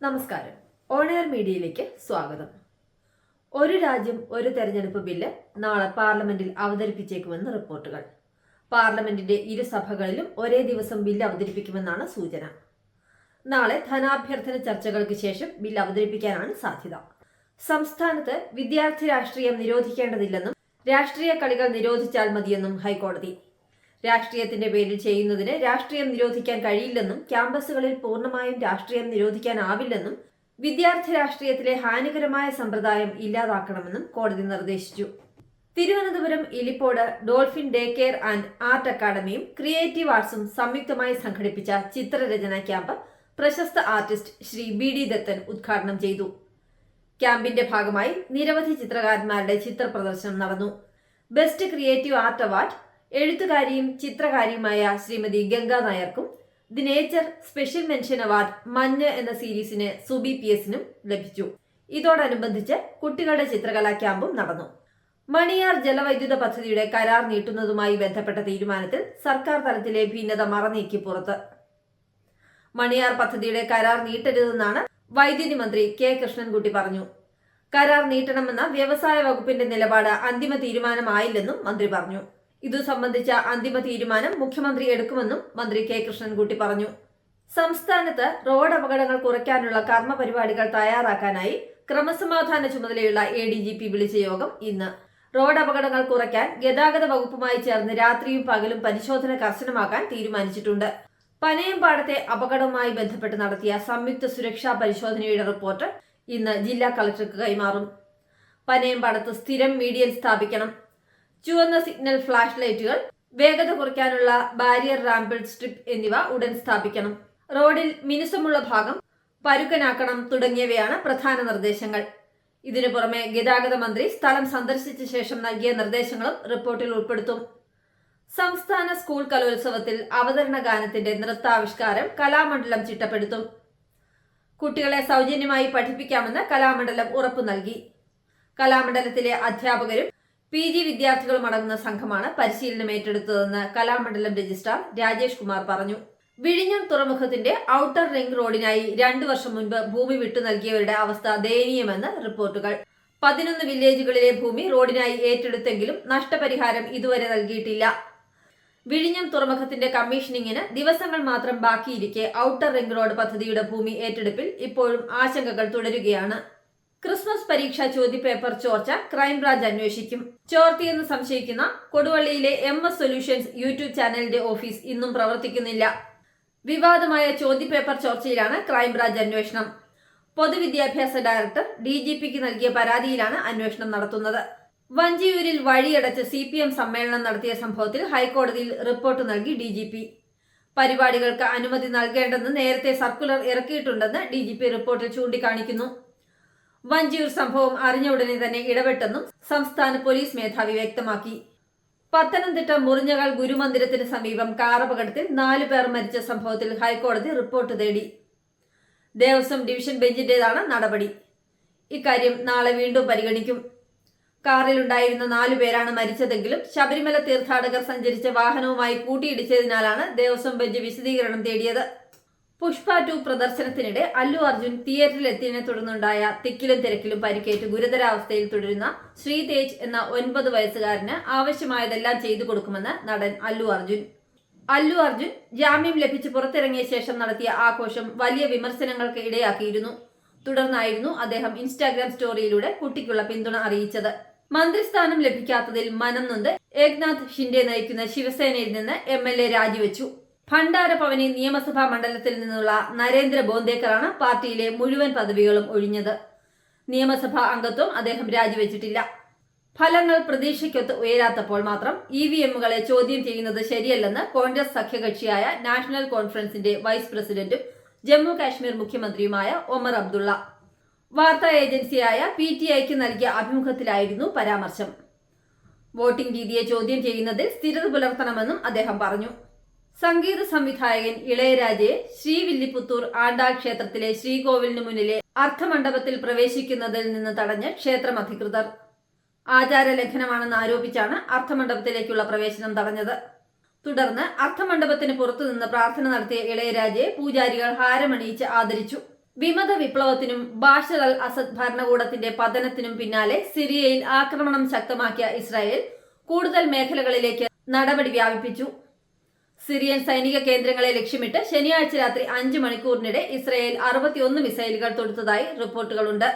നമസ്കാരം. ഓണയർ മീഡിയയിലേക്ക് സ്വാഗതം. ഒരു രാജ്യം ഒരു തെരഞ്ഞെടുപ്പ് ബില്ല് നാളെ പാർലമെന്റിൽ അവതരിപ്പിച്ചേക്കുമെന്ന് റിപ്പോർട്ടുകൾ. പാർലമെന്റിന്റെ ഇരു സഭകളിലും ഒരേ ദിവസം ബില്ല് അവതരിപ്പിക്കുമെന്നാണ് സൂചന. നാളെ ധനാഭ്യർത്ഥന ചർച്ചകൾക്ക് ശേഷം ബില്ല് അവതരിപ്പിക്കാനാണ് സാധ്യത. സംസ്ഥാനത്ത് വിദ്യാർത്ഥി രാഷ്ട്രീയം നിരോധിക്കേണ്ടതില്ലെന്നും രാഷ്ട്രീയ കളികൾ നിരോധിച്ചാൽ മതിയെന്നും ഹൈക്കോടതി. രാഷ്ട്രീയത്തിന്റെ പേരിൽ ചെയ്യുന്നതിന് രാഷ്ട്രീയം നിരോധിക്കാൻ കഴിയില്ലെന്നും ക്യാമ്പസുകളിൽ പൂർണമായും രാഷ്ട്രീയം നിരോധിക്കാനാവില്ലെന്നും വിദ്യാർത്ഥി രാഷ്ട്രീയത്തിലെ ഹാനികരമായ സമ്പ്രദായം ഇല്ലാതാക്കണമെന്നും കോടതി നിർദ്ദേശിച്ചു. Thiruvananthapuram Elippode dolphin day care and art അക്കാദമിയും creative ആർട്സും സംയുക്തമായി സംഘടിപ്പിച്ച ചിത്രരചന ക്യാമ്പ് പ്രശസ്ത artist Shri B D Dathan ഉദ്ഘാടനം ചെയ്തു. ക്യാമ്പിന്റെ ഭാഗമായി നിരവധി ചിത്രകാരന്മാരുടെ ചിത്രപ്രദർശനം നടന്നു. ബെസ്റ്റ് ക്രിയേറ്റീവ് ആർട്ട് അവാർഡ് എഴുത്തുകാരിയും ചിത്രകാരിയുമായ Shrimati Ganga നായർക്കും the nature special mention award മഞ്ഞ് എന്ന സീരീസിന് സുബി പി എസിനും ലഭിച്ചു. ഇതോടനുബന്ധിച്ച് കുട്ടികളുടെ ചിത്രകലാ ക്യാമ്പും നടന്നു. മണിയാർ ജലവൈദ്യുത പദ്ധതിയുടെ കരാർ നീട്ടുന്നതുമായി ബന്ധപ്പെട്ട തീരുമാനത്തിൽ സർക്കാർ തലത്തിലെ ഭിന്നത മറനീക്കി പുറത്ത്. മണിയാർ പദ്ധതിയുടെ കരാർ നീട്ടരുതെന്നാണ് വൈദ്യുതി മന്ത്രി കെ കൃഷ്ണൻകുട്ടി പറഞ്ഞു. കരാർ നീട്ടണമെന്ന വ്യവസായ വകുപ്പിന്റെ നിലപാട് അന്തിമ തീരുമാനമായില്ലെന്നും മന്ത്രി പറഞ്ഞു. ഇതു സംബന്ധിച്ച അന്തിമ തീരുമാനം മുഖ്യമന്ത്രി എടുക്കുമെന്നും മന്ത്രി കെ കൃഷ്ണൻകുട്ടി പറഞ്ഞു. സംസ്ഥാനത്ത് റോഡ് അപകടങ്ങൾ കുറയ്ക്കാനുള്ള കർമ്മ പരിപാടികൾ തയ്യാറാക്കാനായി ക്രമസമാധാന ചുമതലയുള്ള എ ഡി ജി പി വിളിച്ച യോഗം ഇന്ന്. റോഡ് അപകടങ്ങൾ കുറയ്ക്കാൻ ഗതാഗത വകുപ്പുമായി ചേർന്ന് രാത്രിയും പകലും പരിശോധന കർശനമാക്കാൻ തീരുമാനിച്ചിട്ടുണ്ട്. പനയമ്പാടത്തെ അപകടവുമായി ബന്ധപ്പെട്ട് നടത്തിയ സംയുക്ത സുരക്ഷാ പരിശോധനയുടെ റിപ്പോർട്ട് ഇന്ന് ജില്ലാ കളക്ടർക്ക് കൈമാറും. പനയമ്പാടത്ത് സ്ഥിരം മീഡിയൻ സ്ഥാപിക്കണം. ചുവന്ന സിഗ്നൽ ഫ്ലാഷ് ലൈറ്റുകൾ വേഗത കുറയ്ക്കാനുള്ള ബാരിയർ റാമ്പിൾ സ്ട്രിപ്പ് എന്നിവ ഉടൻ സ്ഥാപിക്കണം. റോഡിൽ മിനുസമുള്ള ഭാഗം പരുക്കനാക്കണം തുടങ്ങിയവയാണ് പ്രധാന നിർദ്ദേശങ്ങൾ. ഇതിനു പുറമെ ഗതാഗത മന്ത്രി സ്ഥലം സന്ദർശിച്ച ശേഷം നൽകിയ നിർദ്ദേശങ്ങളും റിപ്പോർട്ടിൽ ഉൾപ്പെടുത്തും. സംസ്ഥാന സ്കൂൾ കലോത്സവത്തിൽ അവതരണ ഗാനത്തിന്റെ നൃത്താവിഷ്കാരം കലാമണ്ഡലം ചിട്ടപ്പെടുത്തും. കുട്ടികളെ സൗജന്യമായി പഠിപ്പിക്കാമെന്ന് കലാമണ്ഡലം ഉറപ്പു നൽകി. കലാമണ്ഡലത്തിലെ അധ്യാപകരും പി ജി വിദ്യാർത്ഥികളും അടങ്ങുന്ന സംഘമാണ് പരിശീലനം ഏറ്റെടുത്തതെന്ന് കലാമണ്ഡലം രജിസ്ട്രാർ രാജേഷ് കുമാർ പറഞ്ഞു. വിഴിഞ്ഞം തുറമുഖത്തിന്റെ ഔട്ടർ റിംഗ് റോഡിനായി രണ്ടു വർഷം മുൻപ് ഭൂമി വിട്ടു നൽകിയവരുടെ അവസ്ഥ ദയനീയമെന്ന് റിപ്പോർട്ടുകൾ. പതിനൊന്ന് വില്ലേജുകളിലെ ഭൂമി റോഡിനായി ഏറ്റെടുത്തെങ്കിലും നഷ്ടപരിഹാരം ഇതുവരെ നൽകിയിട്ടില്ല. വിഴിഞ്ഞം തുറമുഖത്തിന്റെ കമ്മീഷനിങ്ങിന് ദിവസങ്ങൾ മാത്രം ബാക്കിയിരിക്കെ ഔട്ടർ റിംഗ് റോഡ് പദ്ധതിയുടെ ഭൂമി ഏറ്റെടുപ്പിൽ ഇപ്പോഴും ആശങ്കകൾ തുടരുകയാണ്. ക്രിസ്മസ് പരീക്ഷാ ചോദ്യപേപ്പർ ചോർച്ച ക്രൈംബ്രാഞ്ച് അന്വേഷിക്കും. ചോർത്തിയെന്ന് സംശയിക്കുന്ന കൊടുവള്ളിയിലെ എം എസ് സൊല്യൂഷൻസ് യൂട്യൂബ് ചാനലിന്റെ ഓഫീസ് ഇന്നും പ്രവർത്തിക്കുന്നില്ല. വിവാദമായ ചോദ്യപേപ്പർ ചോർച്ചയിലാണ് ക്രൈംബ്രാഞ്ച് അന്വേഷണം. പൊതുവിദ്യാഭ്യാസ ഡയറക്ടർ ഡി ജി പിക്ക് നൽകിയ പരാതിയിലാണ് അന്വേഷണം നടത്തുന്നത്. വഞ്ചിയൂരിൽ വഴിയടച്ച് സി പി എം സമ്മേളനം നടത്തിയ സംഭവത്തിൽ ഹൈക്കോടതിയിൽ റിപ്പോർട്ട് നൽകി ഡി ജി പി. പരിപാടികൾക്ക് അനുമതി നൽകേണ്ടെന്ന് നേരത്തെ സർക്കുലർ ഇറക്കിയിട്ടുണ്ടെന്ന് ഡി ജി പി റിപ്പോർട്ടിൽ ചൂണ്ടിക്കാണിക്കുന്നു. വഞ്ചിയൂർ സംഭവം അറിഞ്ഞ ഉടനെ തന്നെ ഇടപെട്ടെന്നും സംസ്ഥാന പോലീസ് മേധാവി വ്യക്തമാക്കി. പത്തനംതിട്ട മുറിഞ്ഞകാൽ ഗുരുമന്ദിരത്തിന് സമീപം കാറപകടത്തിൽ നാലു പേർ മരിച്ച സംഭവത്തിൽ ഹൈക്കോടതി റിപ്പോർട്ട് തേടി. ദേവസ്വം ഡിവിഷൻ ബെഞ്ചിന്റേതാണ് നടപടി. ഇക്കാര്യം നാളെ വീണ്ടും പരിഗണിക്കും. കാറിലുണ്ടായിരുന്ന നാലു പേരാണ് മരിച്ചതെങ്കിലും ശബരിമല തീർത്ഥാടകർ സഞ്ചരിച്ച വാഹനവുമായി കൂട്ടിയിടിച്ചതിനാലാണ് ദേവസ്വം ബെഞ്ച് വിശദീകരണം തേടിയത്. പുഷ്പ ടു പ്രദർശനത്തിനിടെ അല്ലു അർജുൻ തിയേറ്ററിൽ എത്തിയതിനെ തുടർന്നുണ്ടായ തിക്കിലും തിരക്കിലും പരിക്കേറ്റ് ഗുരുതരാവസ്ഥയിൽ തുടരുന്ന ശ്രീതേജ് എന്ന ഒൻപത് വയസ്സുകാരന് ആവശ്യമായതെല്ലാം ചെയ്തു കൊടുക്കുമെന്ന് നടൻ അല്ലു അർജുൻ. അല്ലു അർജുൻ ജാമ്യം ലഭിച്ച് പുറത്തിറങ്ങിയ ശേഷം നടത്തിയ ആഘോഷം വലിയ വിമർശനങ്ങൾക്ക് ഇടയാക്കിയിരുന്നു. തുടർന്നായിരുന്നു അദ്ദേഹം ഇൻസ്റ്റാഗ്രാം സ്റ്റോറിയിലൂടെ കുട്ടിക്കുള്ള പിന്തുണ അറിയിച്ചത്. മന്ത്രിസ്ഥാനം ലഭിക്കാത്തതിൽ മനം നൊന്ത് ഏക്നാഥ് ഷിൻഡെ നയിക്കുന്ന ശിവസേനയിൽ നിന്ന് എം എൽ എ രാജിവെച്ചു. ഭണ്ഡാരഭവനി നിയമസഭാ മണ്ഡലത്തിൽ നിന്നുള്ള നരേന്ദ്ര ബോന്ദേക്കറാണ് പാർട്ടിയിലെ മുഴുവൻ പദവികളും ഒഴിഞ്ഞത്. നിയമസഭാ അംഗത്വം അദ്ദേഹം രാജിവെച്ചിട്ടില്ല. ഫലങ്ങൾ പ്രതീക്ഷയ്ക്കൊത്ത് ഉയരാത്തപ്പോൾ മാത്രം ഇ വി എമ്മുകളെ ചോദ്യം ചെയ്യുന്നത് ശരിയല്ലെന്ന് കോൺഗ്രസ് സഖ്യകക്ഷിയായ നാഷണൽ കോൺഫറൻസിന്റെ വൈസ് പ്രസിഡന്റും ജമ്മു കാശ്മീർ മുഖ്യമന്ത്രിയുമായ ഒമർ അബ്ദുള്ള. വാർത്താ ഏജൻസിയായ പി ടി ഐക്ക് നൽകിയ അഭിമുഖത്തിലായിരുന്നു പരാമർശം. വോട്ടിംഗ് രീതിയെ ചോദ്യം ചെയ്യുന്നതിൽ സ്ഥിരത പുലർത്തണമെന്നും അദ്ദേഹം പറഞ്ഞു. സംഗീത സംവിധായകൻ ഇളയരാജയെ ആണ്ടാ ക്ഷേത്രത്തിലെ ശ്രീകോവിലിന് മുന്നിലെ അർത്ഥമണ്ഡപത്തിൽ പ്രവേശിക്കുന്നതിൽ നിന്ന് തടഞ്ഞ് ക്ഷേത്രം അധികൃതർ. ആചാര ലംഘനമാണെന്ന് ആരോപിച്ചാണ് അർത്ഥമണ്ഡപത്തിലേക്കുള്ള പ്രവേശനം തടഞ്ഞത്. തുടർന്ന് അർത്ഥമണ്ഡപത്തിന് പുറത്തുനിന്ന് പ്രാർത്ഥന നടത്തിയ ഇളയരാജയെ പൂജാരികൾ ഹാരമണിയിച്ച് ആദരിച്ചു. വിമത വിപ്ലവത്തിനും ബാഷർ അൽ അസദ് ഭരണകൂടത്തിന്റെ പതനത്തിനും പിന്നാലെ സിറിയയിൽ ആക്രമണം ശക്തമാക്കിയ ഇസ്രായേൽ കൂടുതൽ മേഖലകളിലേക്ക് നടപടി വ്യാപിപ്പിച്ചു. സിറിയൻ സൈനിക കേന്ദ്രങ്ങളെ ലക്ഷ്യമിട്ട് ശനിയാഴ്ച രാത്രി അഞ്ച് മണിക്കൂറിനിടെ ഇസ്രയേൽ അറുപത്തിയൊന്ന് മിസൈലുകൾ തൊടുത്തതായി റിപ്പോർട്ടുകളുണ്ട്.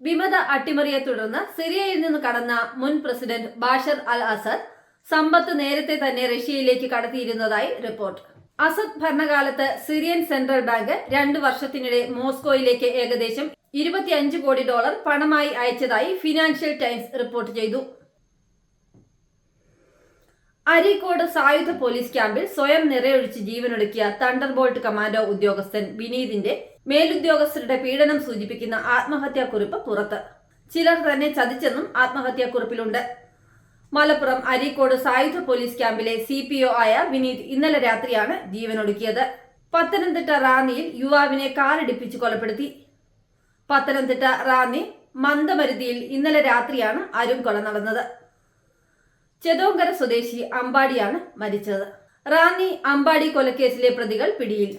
വിമത അട്ടിമറിയെ തുടർന്ന് സിറിയയിൽ നിന്ന് കടന്ന മുൻ പ്രസിഡന്റ് ബാഷർ അൽ അസദ് സമ്പത്ത് നേരത്തെ തന്നെ റഷ്യയിലേക്ക് കടത്തിയിരുന്നതായി റിപ്പോർട്ട്. അസദ് ഭരണകാലത്ത് സിറിയൻ സെൻട്രൽ ബാങ്ക് രണ്ടു വർഷത്തിനിടെ മോസ്കോയിലേക്ക് ഏകദേശം ഇരുപത്തിയഞ്ച് കോടി ഡോളർ പണമായി അയച്ചതായി ഫിനാൻഷ്യൽ ടൈംസ് റിപ്പോർട്ട് ചെയ്തു. അരീക്കോട് സായുധ പോലീസ് ക്യാമ്പിൽ സ്വയം നിറയൊഴിച്ച് ജീവനൊടുക്കിയ തണ്ടർ ബോൾട്ട് കമാൻഡോ ഉദ്യോഗസ്ഥൻ വിനീതിന്റെ മേലുദ്യോഗസ്ഥരുടെ പീഡനം സൂചിപ്പിക്കുന്ന ആത്മഹത്യാക്കുറിപ്പ് പുറത്ത്. ചിലർ തന്നെ ചതിച്ചെന്നും ആത്മഹത്യാക്കുറിപ്പിലുണ്ട്. മലപ്പുറം അരീക്കോട് സായുധ പോലീസ് ക്യാമ്പിലെ സി പി ഒ ആയ വിനീത് ഇന്നലെ രാത്രിയാണ് ജീവനൊടുക്കിയത്. പത്തനംതിട്ട റാന്നിയിൽ യുവാവിനെ കാറിടിപ്പിച്ച് കൊലപ്പെടുത്തി. പത്തനംതിട്ട റാന്നി മന്ദമരുതിയിൽ ഇന്നലെ രാത്രിയാണ് അരും കൊല നടന്നത്. ചെതോങ്കര സ്വദേശി അമ്പാടിയാണ് മരിച്ചത്. റാന്നി അമ്പാടി കൊലക്കേസിലെ പ്രതികൾ പിടിയിൽ.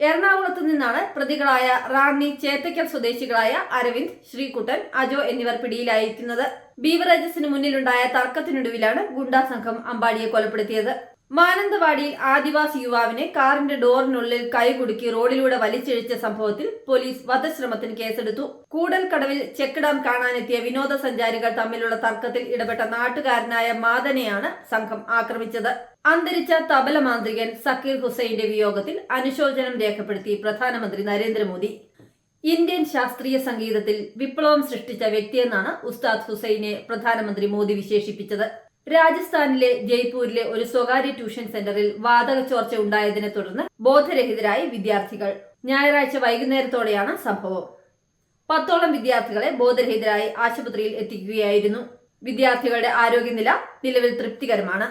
എറണാകുളത്ത് നിന്നാണ് പ്രതികളായ റാന്നി ചേത്തയ്ക്കൽ സ്വദേശികളായ അരവിന്ദ് ശ്രീകുട്ടൻ അജോ എന്നിവർ പിടിയിലായിരിക്കുന്നത്. ബീവറേജസിന് മുന്നിലുണ്ടായ തർക്കത്തിനൊടുവിലാണ് ഗുണ്ടാ സംഘം അമ്പാടിയെ കൊലപ്പെടുത്തിയത്. മാനന്തവാടിയിൽ ആദിവാസി യുവാവിനെ കാറിന്റെ ഡോറിനുള്ളിൽ കൈകുടുക്കി റോഡിലൂടെ വലിച്ചിഴിച്ച സംഭവത്തിൽ പോലീസ് വധശ്രമത്തിന് കേസെടുത്തു. കൂടൽക്കടവിൽ ചെക്ക് ഡാം കാണാനെത്തിയ വിനോദസഞ്ചാരികൾ തമ്മിലുള്ള തർക്കത്തിൽ ഇടപെട്ട നാട്ടുകാരനായ മാതനെയാണ് സംഘം ആക്രമിച്ചത്. അന്തരിച്ച തബല മാന്ത്രികൻ സക്കീർ ഹുസൈന്റെ വിയോഗത്തിൽ അനുശോചനം രേഖപ്പെടുത്തി പ്രധാനമന്ത്രി നരേന്ദ്രമോദി. ഇന്ത്യൻ ശാസ്ത്രീയ സംഗീതത്തിൽ വിപ്ലവം സൃഷ്ടിച്ച വ്യക്തിയെന്നാണ് ഉസ്താദ് ഹുസൈനെ പ്രധാനമന്ത്രി മോദി വിശേഷിപ്പിച്ചത്. രാജസ്ഥാനിലെ ജയ്പൂരിലെ ഒരു സ്വകാര്യ ട്യൂഷൻ സെന്ററിൽ വാതക ചോർച്ച ഉണ്ടായതിനെ തുടർന്ന് ബോധരഹിതരായി വിദ്യാർത്ഥികൾ. ഞായറാഴ്ച വൈകുന്നേരത്തോടെയാണ് സംഭവം. പത്തോളം വിദ്യാർത്ഥികളെ ബോധരഹിതരായി ആശുപത്രിയിൽ എത്തിക്കുകയായിരുന്നു. വിദ്യാർത്ഥികളുടെ ആരോഗ്യനില നിലവിൽ തൃപ്തികരമാണ്.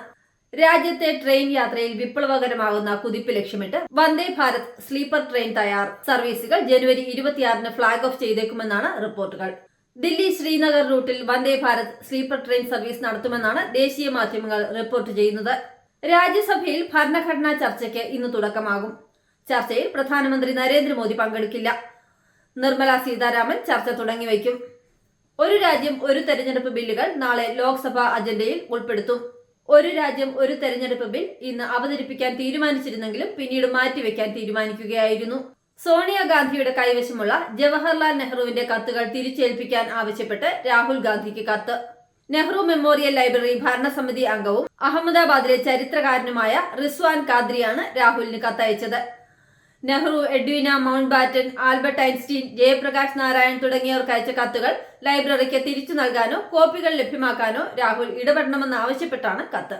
രാജ്യത്തെ ട്രെയിൻ യാത്രയിൽ വിപ്ലവകരമാകുന്ന കുതിപ്പ് ലക്ഷ്യമിട്ട് വന്ദേ ഭാരത് സ്ലീപ്പർ ട്രെയിൻ തയ്യാർ. സർവീസുകൾ ജനുവരി ഇരുപത്തിയാറിന് ഫ്ളാഗ് ഓഫ് ചെയ്തേക്കുമെന്നാണ് റിപ്പോർട്ടുകൾ. ദില്ലി ശ്രീനഗർ റൂട്ടിൽ Vande Bharat sleeper train service നടത്തുമെന്നാണ് ദേശീയ മാധ്യമങ്ങൾ റിപ്പോർട്ട് ചെയ്യുന്നത്. രാജ്യസഭയിൽ ഭരണഘടനാ ചർച്ചയ്ക്ക് ഇന്ന് തുടക്കമാകും. ചർച്ചയിൽ പ്രധാനമന്ത്രി നരേന്ദ്രമോദി പങ്കെടുക്കില്ല. നിർമ്മല സീതാരാമൻ ചർച്ച തുടങ്ങിവയ്ക്കും ഒരു രാജ്യം ഒരു തെരഞ്ഞെടുപ്പ് ബില്ലുകൾ നാളെ ലോക്സഭാ അജണ്ടയിൽ ഉൾപ്പെടുത്തും. ഒരു രാജ്യം ഒരു തെരഞ്ഞെടുപ്പ് ബിൽ ഇന്ന് അവതരിപ്പിക്കാൻ തീരുമാനിച്ചിരുന്നെങ്കിലും പിന്നീട് മാറ്റിവെക്കാൻ തീരുമാനിക്കുകയായിരുന്നു. സോണിയാഗാന്ധിയുടെ കൈവശമുള്ള ജവഹർലാൽ നെഹ്റുവിന്റെ കത്തുകൾ തിരിച്ചേൽപ്പിക്കാൻ ആവശ്യപ്പെട്ട് രാഹുൽ ഗാന്ധിക്ക് കത്ത്. നെഹ്റു മെമ്മോറിയൽ ലൈബ്രറി ഭരണസമിതി അംഗവും അഹമ്മദാബാദിലെ ചരിത്രകാരനുമായ റിസ്വാൻ കാദ്രിയാണ് രാഹുലിന് കത്തയച്ചത്. Nehru Edwina Mountbatten Albert Einstein Jayaprakash Narayan തുടങ്ങിയവർക്ക് അയച്ച കത്തുകൾ ലൈബ്രറിക്ക് തിരിച്ചു നൽകാനോ കോപ്പികൾ ലഭ്യമാക്കാനോ രാഹുൽ ഇടപെടണമെന്ന് ആവശ്യപ്പെട്ടാണ് കത്ത്.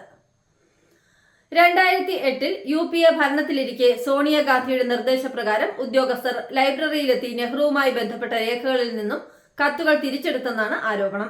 രണ്ടായിരത്തി എട്ടിൽ യു പി എ ഭരണത്തിലിരിക്കെ സോണിയാഗാന്ധിയുടെ നിർദ്ദേശപ്രകാരം ഉദ്യോഗസ്ഥർ ലൈബ്രറിയിലെത്തി നെഹ്റുവുമായി ബന്ധപ്പെട്ട രേഖകളിൽ നിന്നും കത്തുകൾ തിരിച്ചെടുത്തെന്നാണ് ആരോപണം.